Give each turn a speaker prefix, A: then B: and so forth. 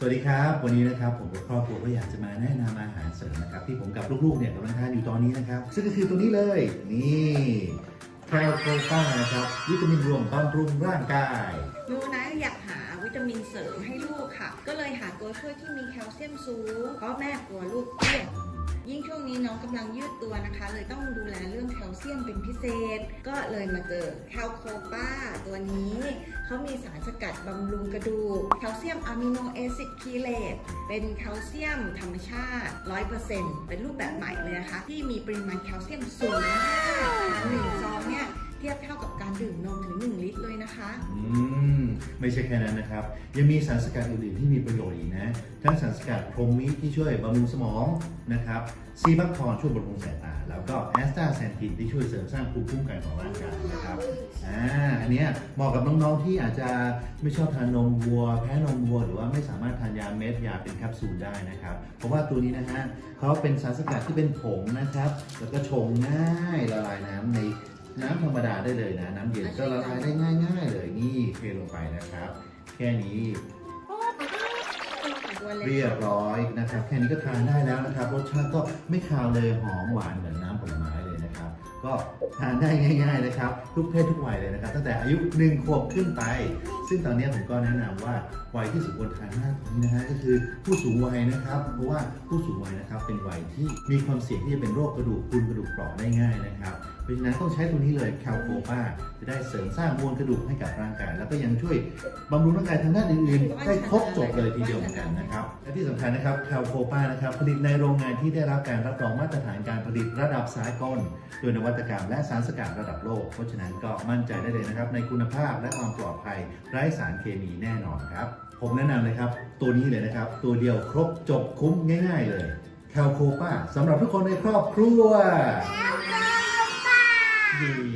A: สวัสดีครับ วันนี้นะครับผมกับครอบครัวก็อยากจะมาแนะนำอาหารเสริมนะครับที่ผมกับลูกๆเนี่ยกำลังทานอยู่ตอนนี้นะครับ ซึ่งก็คือตัวนี้เลยนี่แคลโคต้านะครับวิตามินรวมบำรุงร่างกาย
B: หนูนะอยากหาวิตามินเสริมให้ลูกค่ะ ก็เลยหาตัวช่วยที่มีแคลเซียมสูงเพราะแม่กลัวลูกเตี้ยยิ่งช่วงนี้น้องกำลังยืดตัวนะคะ เลยต้องดูแลเรื่องแคลเซียมเป็นพิเศษ ก็เลยมาเจอแคลโคป้าตัวนี้ เขามีสารสกัดบำรุงกระดูกแคลเซียมอะมิโนแอซิดคีเลตเป็นแคลเซียมธรรมชาติ 100%เป็นรูปแบบใหม่เลยนะคะ ที่มีปริมาณแคลเซียมสูงมากหนึ่งซองเนี่ยเทียบเท่ากับการดื่มนมถึง 1 ลิตรเลยนะคะ
A: อืม ไม่ใช่แค่นั้นนะครับ ยังมีสารสกัดอื่นๆที่มีประโยชน์อีกนะ ทั้งสารสกัดพรมิที่ช่วยบำรุงสมองนะครับซีบัคทอนช่วยบำรุงสายตา แล้วก็แอส แซนทินที่ช่วยเสริมสร้างภูมิคุ้มกันของร่างกายนะครับอ่าอันเนี้ยเหมาะกับน้องๆที่อาจจะไม่ชอบทานนมวัว แพ้นมวัว หรือว่าไม่สามารถทานยาเม็ดยาเป็นแคปซูลได้นะครับ เพราะว่าตัวนี้นะฮะเขาเป็นสารสกัดที่เป็นผงนะครับ แล้วก็ชงง่ายละลายน้ำในน้ำธรรมดาได้เลยนะ น้ำเย็นก็ละลายได้ง่าย ๆ เลยนี่เทลงไปนะครับ แค่นี้
B: เล็ก
A: เรียบร้อยนะครับ แค่นี้ก็ทานได้แล้วนะครับ รสชาติก็ไม่คาวเลยหอมหวานเหมือน ก็ทานได้ง่าย ๆนะครับ ทุกเพศทุกวัยเลยนะครับ ตั้งแต่อายุ1ขวบขึ้นไป ซึ่งตอนนี้ผมก็แนะนำว่าวัยที่สมควรทานมากกว่านี้นะฮะก็คือผู้สูงวัยนะครับ เพราะว่าผู้สูงวัยนะครับเป็นวัยที่มีความเสี่ยงที่จะเป็นโรคกระดูกพรุนกระดูกเปราะได้ง่ายนะครับ ราะฉะนั้นต้องใช้ตัวนี้เลยแคลโคปาจะได้เสริมสร้างมวลกระดูกให้กับร่างกาย แล้วก็ยังช่วยบำรุงร่างกายทางด้านอื่นๆได้ครบจบเลยทีเดียวเหมือนกันนะครับและที่สำคัญนะครับแคลโคปานะครับผลิตในโรงงานที่ได้รับการรับรองมาตรฐานการผลิตระดับสากลโดยนวัตกรรมและสารสกัดระดับโลก เพราะฉะนั้นก็มั่นใจได้เลยนะครับในคุณภาพและความปลอดภัยไร้สารเคมีแน่นอนครับผมแนะนำเลยครับ ตัวนี้เลยนะครับ ตัวเดียวครบจบคุ้มง่าย ๆ เลยแคลโคปาสำหรับทุกคนในครอบครัว ดี